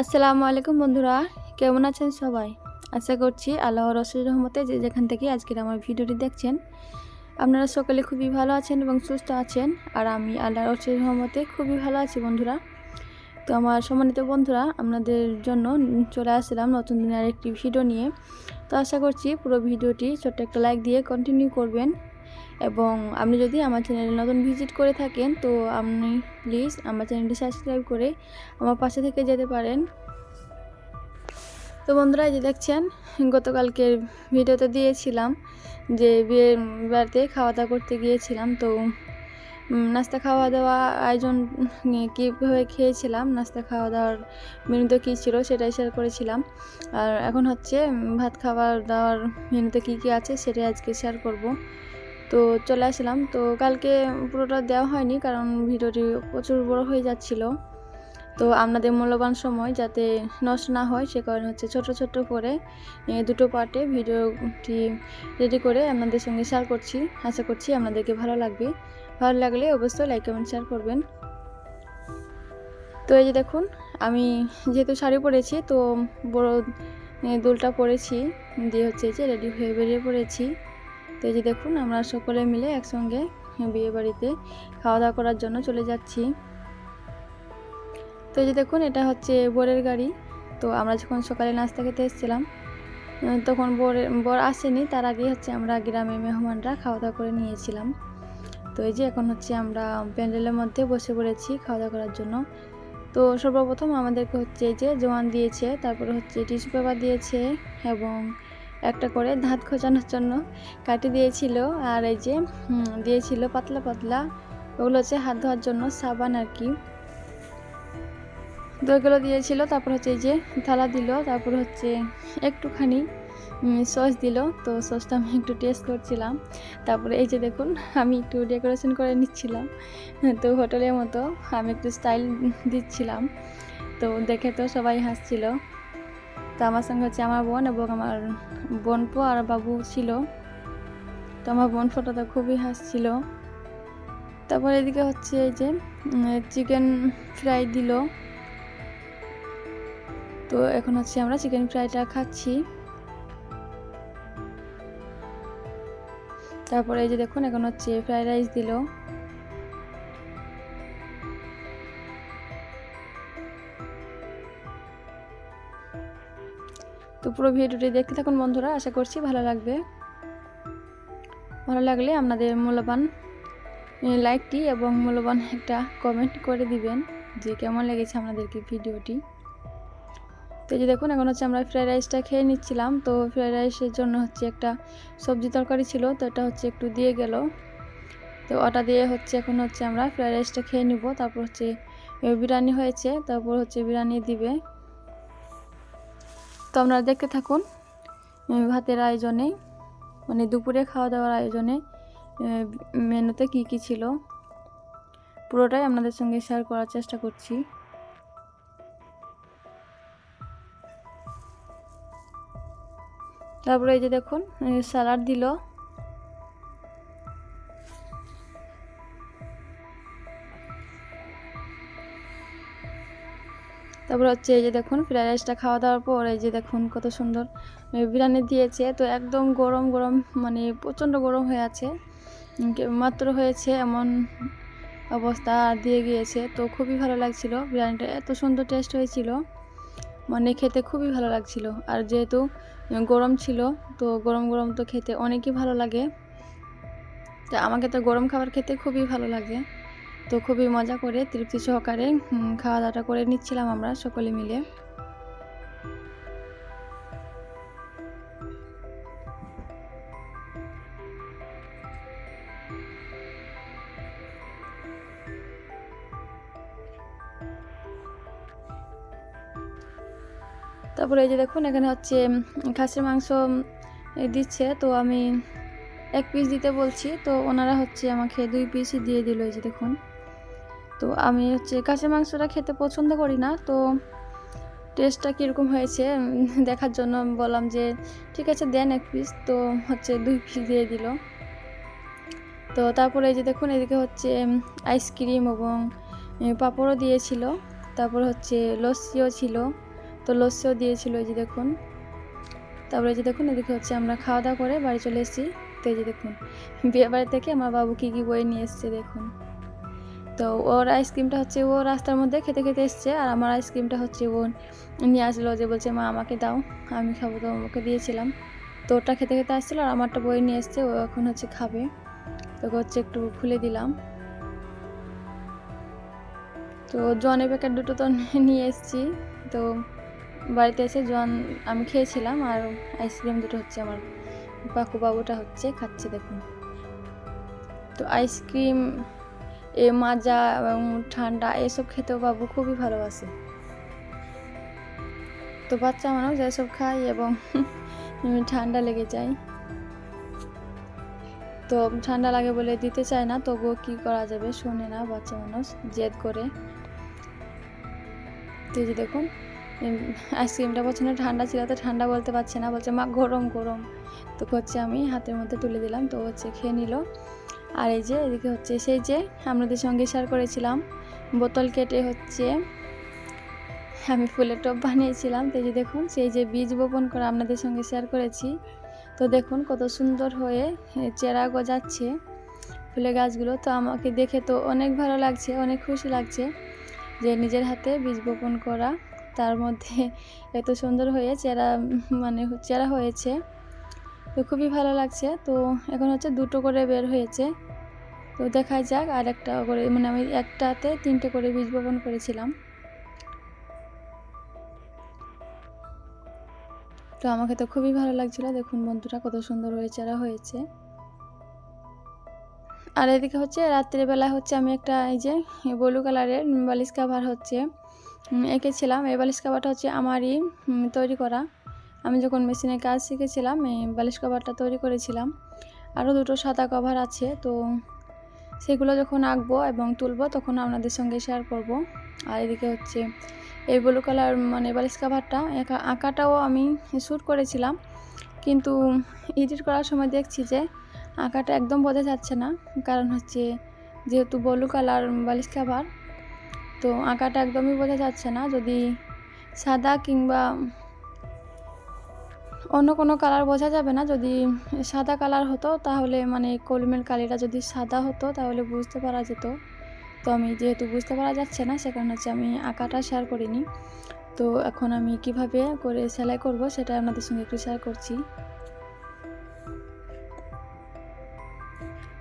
আসসালামু আলাইকুম বন্ধুরা, কেমন আছেন সবাই? আশা করছি আল্লাহর রসুল রহমতে যে যেখান থেকে আজকের আমার ভিডিওটি দেখছেন, আপনারা সকলে খুবই ভালো আছেন এবং সুস্থ আছেন, আর আমি আল্লাহর রসুল রহমতে খুবই ভালো আছি বন্ধুরা। তো আমার সম্মানিত বন্ধুরা, আপনাদের জন্য চলে আসলাম নতুন দিনের একটি ভিডিও নিয়ে। তো আশা করছি পুরো ভিডিওটি ছোট্ট একটা লাইক দিয়ে কন্টিনিউ করবেন। এবং আপনি যদি আমার চ্যানেলে নতুন ভিজিট করে থাকেন, তো আপনি প্লিজ আমার চ্যানেলটি সাবস্ক্রাইব করে আমার পাশে থেকে যেতে পারেন। তো বন্ধুরা যে দেখছেন গতকালকের ভিডিওতে দিয়েছিলাম যে বিয়ের বাড়িতে খাওয়া দাওয়া করতে গিয়েছিলাম। তো নাস্তা খাওয়া দাওয়া আয়োজন কীভাবে খেয়েছিলাম, নাস্তা খাওয়া দাওয়ার মেনুতে কী ছিল সেটাই শেয়ার করেছিলাম। আর এখন হচ্ছে ভাত খাওয়ার দাওয়ার মেনুতে কী কী আছে সেটাই আজকে শেয়ার করব। তো চলে আসলাম। তো কালকে পুরোটা দেওয়া হয়নি কারণ ভিডিওটি প্রচুর বড় হয়ে যাচ্ছিল। তো আপনাদের মূল্যবান সময় যাতে নষ্ট না হয় সে কারণে হচ্ছে ছোট ছোট করে দুটো পার্টে ভিডিওটি রেডি করে আপনাদের সঙ্গে শেয়ার করছি। আশা করছি আপনাদেরকে ভালো লাগবে। ভালো লাগলে অবশ্যই লাইক কমেন্ট শেয়ার করবেন। তো এই যে দেখুন, আমি যেহেতু শাড়ি পরেছি, তো বড় দুলটা পরেছি। দিয়ে হচ্ছে যে রেডি হয়ে বেরিয়ে পড়েছি। তো এই যে দেখুন, আমরা সকলে মিলে একসঙ্গে বিয়ে বাড়িতে খাওয়া দাওয়া করার জন্য চলে যাচ্ছি। তো এই যে দেখুন, এটা হচ্ছে বরের গাড়ি। তো আমরা যখন সকালে নাস্তা খেতে এসেছিলাম তখন বর বর আসেনি। তার আগে হচ্ছে আমরা গ্রামে মেহমানরা খাওয়া দাওয়া করে নিয়েছিলাম। তো এই যে এখন হচ্ছে আমরা প্যান্ডেলের মধ্যে বসে পড়েছি খাওয়া দাওয়া করার জন্য। তো সর্বপ্রথম আমাদেরকে হচ্ছে এই যে জোয়ান দিয়েছে, তারপরে হচ্ছে টিস্যু পেপার দিয়েছে এবং একটা করে দাঁত খোঁচানোর জন্য। কাটি দিয়েছিল আর এই যে দিয়েছিল পাতলা পাতলা। ওগুলো হচ্ছে হাত ধোয়ার জন্য সাবান আর কি। তো এগুলো দিয়েছিল, তারপর হচ্ছে এই যে থালা দিল, তারপর হচ্ছে একটুখানি সস দিল। তো সসটা আমি একটু টেস্ট করছিলাম। তারপরে এই যে দেখুন, আমি একটু ডেকোরেশন করে নিচ্ছিলাম। তো হোটেলের মতো আমি একটু স্টাইল দিচ্ছিলাম। তো দেখে তো সবাই হাসছিল। তো আমার সঙ্গে হচ্ছে আমার বোন এবং আমার বোনপো আর বাবু ছিল। তো আমার বোন ফটোটা খুবই হাসছিল। তারপর এদিকে হচ্ছে এই যে চিকেন ফ্রাই দিল। তো এখন হচ্ছে আমরা চিকেন ফ্রাইটা খাচ্ছি। তারপরে এই যে দেখুন, এখন হচ্ছে ফ্রাইড রাইস দিল। পুরো ভিডিওটি দেখতে থাকুন বন্ধুরা, আশা করছি ভালো লাগবে। ভালো লাগলে আপনাদের মূল্যবান লাইকটি এবং মূল্যবান একটা কমেন্ট করে দিবেন যে কেমন লেগেছে আপনাদেরকে ভিডিওটি। তো যে দেখুন, এখন হচ্ছে আমরা ফ্রাইড রাইসটা খেয়ে নিচ্ছিলাম। তো ফ্রাইড রাইসের জন্য হচ্ছে একটা সবজি তরকারি ছিল, তো এটা হচ্ছে একটু দিয়ে গেল। তো ওটা দিয়ে হচ্ছে এখন হচ্ছে আমরা ফ্রাইড রাইসটা খেয়ে নিব। তারপর হচ্ছে বিরিয়ানি হয়েছে, তারপর হচ্ছে বিরিয়ানি দিবে। তো আপনারা দেখতে থাকুন ভাতের আয়োজনে মানে দুপুরে খাওয়া দাওয়ার আয়োজনে মেনুতে কি কি ছিল, পুরোটাই আপনাদের সঙ্গে শেয়ার করার চেষ্টা করছি। তারপরে এই যে দেখুন স্যালাড দিল। তারপর হচ্ছে এই যে দেখুন ফ্রাইড রাইসটা খাওয়া দাওয়ার পর এই যে দেখুন কত সুন্দর বিরিয়ানি দিয়েছে। তো একদম গরম গরম মানে প্রচণ্ড গরম হয়ে আছে। মাত্র হয়েছে এমন অবস্থা দিয়ে গিয়েছে। তো খুবই ভালো লাগছিল বিরিয়ানিটা, এত সুন্দর টেস্ট হয়েছিল। মানে খেতে খুবই ভালো লাগছিল। আর যেহেতু গরম ছিল, তো গরম গরম তো খেতে অনেকই ভালো লাগে। তো আমাকে তো গরম খাবার খেতে খুবই ভালো লাগে। তো খুবই মজা করে তৃপ্তি সহকারে খাওয়া দাওয়াটা করে নিচ্ছিলাম আমরা সকলে মিলে। তারপরে এই যে দেখুন, এখানে হচ্ছে খাসির মাংস দিচ্ছে। তো আমি এক পিস দিতে বলছি, তো ওনারা হচ্ছে আমাকে দুই পিসই দিয়ে দিল এই যে দেখুন। তো আমি হচ্ছে কাঁচা মাংসটা খেতে পছন্দ করি না, তো টেস্টটা কীরকম হয়েছে দেখার জন্য বললাম যে, ঠিক আছে, দেন এক পিস তো হচ্ছে দুই পিস দিয়ে দিল। তো তারপরে এই যে দেখুন, এদিকে হচ্ছে আইসক্রিম এবং পাঁপড়ও দিয়েছিল। তারপর হচ্ছে লস্যিও ছিল। তো লস্যিও দিয়েছিল এই যে দেখুন। তারপরে যে দেখুন, এদিকে হচ্ছে আমরা খাওয়া দাওয়া করে বাড়ি চলে এসেছি। তো এই যে দেখুন বিয়ে বাড়ি থেকে আমার বাবু কী কী বই নিয়ে এসছে দেখুন। তো ওর আইসক্রিমটা হচ্ছে ও রাস্তার মধ্যে খেতে খেতে এসছে আর আমার আইসক্রিমটা হচ্ছে ও নিয়ে আসলো যে বলছে, মা, আমাকে দাও, আমি খাব তো। ওকে দিয়েছিলাম। তো ওটা খেতে খেতে আসছিল আর আমারটা বই নিয়ে এসছে, ও এখন হচ্ছে খাবে। তোকে হচ্ছে একটু খুলে দিলাম। তো জনের প্যাকেট দুটো তো নিয়ে এসেছি। তো বাড়িতে এসে জন, আমি খেয়েছিলাম আর আইসক্রিম দুটো হচ্ছে আমার কাকু বাবুটা হচ্ছে খাচ্ছে, দেখুন। তো আইসক্রিম এ মাজা এবং ঠান্ডা এসব খেতেও বাবু খুবই ভালোবাসে। তো বাচ্চা মানুষ এসব খাই এবং ঠান্ডা লেগে যায়। তো ঠান্ডা লাগে বলে দিতে চায় না, তবুও কি করা যাবে শোনে না বাচ্চা মানুষ, জেদ করে। তুই যে দেখুন আইসক্রিমটা পছন্দ ঠান্ডা ছিল তো ঠান্ডা বলতে পারছে না, বলছে, মা, গরম গরম। তো হচ্ছে আমি হাতের মধ্যে তুলে দিলাম, তো হচ্ছে খেয়ে নিল। আর এই যে, এদিকে হচ্ছে সেই যে আপনাদের সঙ্গে শেয়ার করেছিলাম। বোতল কেটে হচ্ছে আমি ফুলের টব বানিয়েছিলাম। তো যে দেখুন, সেই যে বীজ বপন করে আপনাদের সঙ্গে শেয়ার করেছি। তো দেখুন কত সুন্দর হয়ে চেরা গজাচ্ছে ফুলের গাছগুলো। তো আমাকে দেখে তো অনেক ভালো লাগছে, অনেক খুশি লাগছে যে নিজের হাতে বীজ বপন করা, তার মধ্যে এত সুন্দর হয়ে চেরা মানে চেরা হয়েছে। তো খুবই ভালো লাগছে। তো এখন হচ্ছে দুটো করে বের হয়েছে। তো দেখা যাক আর একটা করে মানে আমি একটাতে তিনটে করে বীজ বপন করেছিলাম। তো আমাকে তো খুবই ভালো লাগছিল, দেখুন বন্ধুরা কত সুন্দর হয়ে চারা হয়েছে। আর এদিকে হচ্ছে রাত্রিবেলা হচ্ছে আমি একটা এই যে ব্লু কালারের বালিশ কাভার হচ্ছে এঁকেছিলাম। এই বালিশ কাভারটা হচ্ছে আমারই তৈরি করা। আমি যখন মেশিনে কাজ শিখেছিলাম এই বালিশ কভারটা তৈরি করেছিলাম, আরও দুটো সাদা কভার আছে, তো সেগুলো যখন আঁকবো এবং তুলবো, তখন আপনাদের সঙ্গে শেয়ার করব। আর এদিকে হচ্ছে এই ব্লু কালার মানে বালিশ কাভারটা আঁকাটাও আমি শ্যুট করেছিলাম। কিন্তু এডিট করার সময় দেখছি যে আঁকাটা একদম বোঝা যাচ্ছে না। কারণ হচ্ছে যেহেতু ব্লু কালার বালিশ কাভার, তো আঁকাটা একদমই বোঝা যাচ্ছে না। যদি সাদা কিংবা অন্য কোনো কালার বোঝা যাবে না। যদি সাদা কালার হতো, তাহলে মানে কলমের কালিটা যদি সাদা হতো, তাহলে বুঝতে পারা যেত। তো আমি যেহেতু বুঝতে পারা যাচ্ছে না, সে কারণে হচ্ছে আমি আঁকাটা শেয়ার করিনি। তো এখন আমি কীভাবে করে সেলাই করব, সেটা আপনাদের সঙ্গে একটু শেয়ার করছি।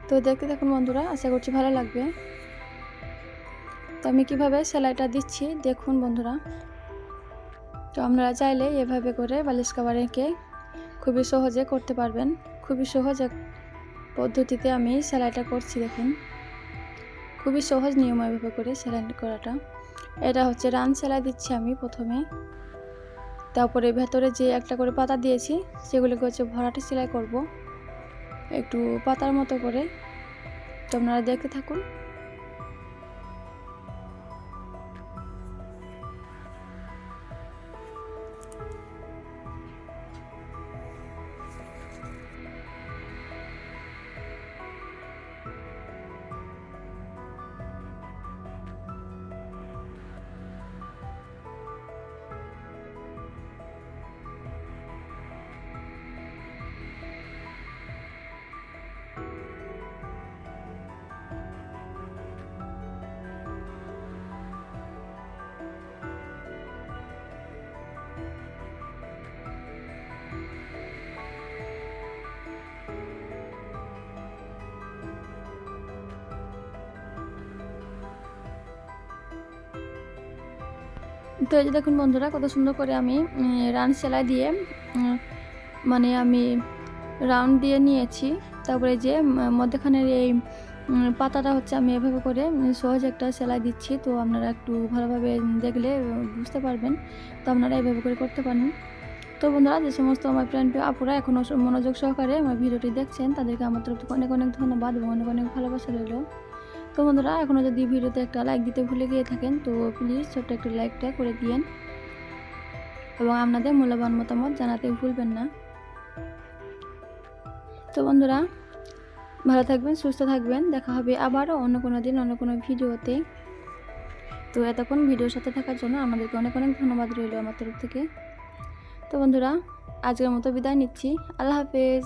তো দেখতে দেখুন বন্ধুরা, আশা করছি ভালো লাগবে। তো আমি কীভাবে সেলাইটা দিচ্ছি, দেখুন বন্ধুরা। তো আপনারা চাইলে এভাবে করে বালিশ কাভার এঁকে খুবই সহজে করতে পারবেন। খুবই সহজ পদ্ধতিতে আমি সেলাইটা করছি, দেখুন। খুবই সহজ নিয়ম এভাবে করে সেলাই করাটা। এটা হচ্ছে রান সেলাই দিচ্ছি আমি প্রথমে। তারপরে ভেতরে যে একটা করে পাতা দিয়েছি, সেগুলিকে হচ্ছে ভরাটে সেলাই করব। একটু পাতার মতো করে। তো আপনারা দেখতে থাকুন। তো এই যে দেখুন বন্ধুরা, কত সুন্দর করে আমি রান সেলাই দিয়ে মানে আমি রাউন্ড দিয়ে নিয়েছি। তারপরে যে মধ্যখানের এই পাতাটা হচ্ছে আমি এভাবে করে সহজ একটা সেলাই দিচ্ছি। তো আপনারা একটু ভালোভাবে দেখলে বুঝতে পারবেন। তো আপনারা এভাবে করে করতে পারেন। তো বন্ধুরা, যে সমস্ত আমার ফ্রেন্ড আপুরা এখনও মনোযোগ সহকারে আমার ভিডিওটি দেখছেন, তাদেরকে আমার তরফ থেকে অনেক অনেক ধন্যবাদ এবং অনেক অনেক ভালোবাসা রইল। তো বন্ধুরা, এখনও যদি ভিডিওতে একটা লাইক দিতে ভুলে গিয়ে থাকেন, তো প্লিজ ছোট্ট একটা লাইকটা করে দিয়েন। এবং আপনাদের মূল্যবান মতামত জানাতে ভুলবেন না। তো বন্ধুরা, ভালো থাকবেন, সুস্থ থাকবেন। দেখা হবে আবারও অন্য কোনো দিন, অন্য কোনো ভিডিওতে। তো এতক্ষণ ভিডিওর সাথে থাকার জন্য আমাদেরকে অনেক অনেক ধন্যবাদ রইল আমার তরফ থেকে। তো বন্ধুরা, আজকের মতো বিদায় নিচ্ছি। আল্লাহ হাফেজ।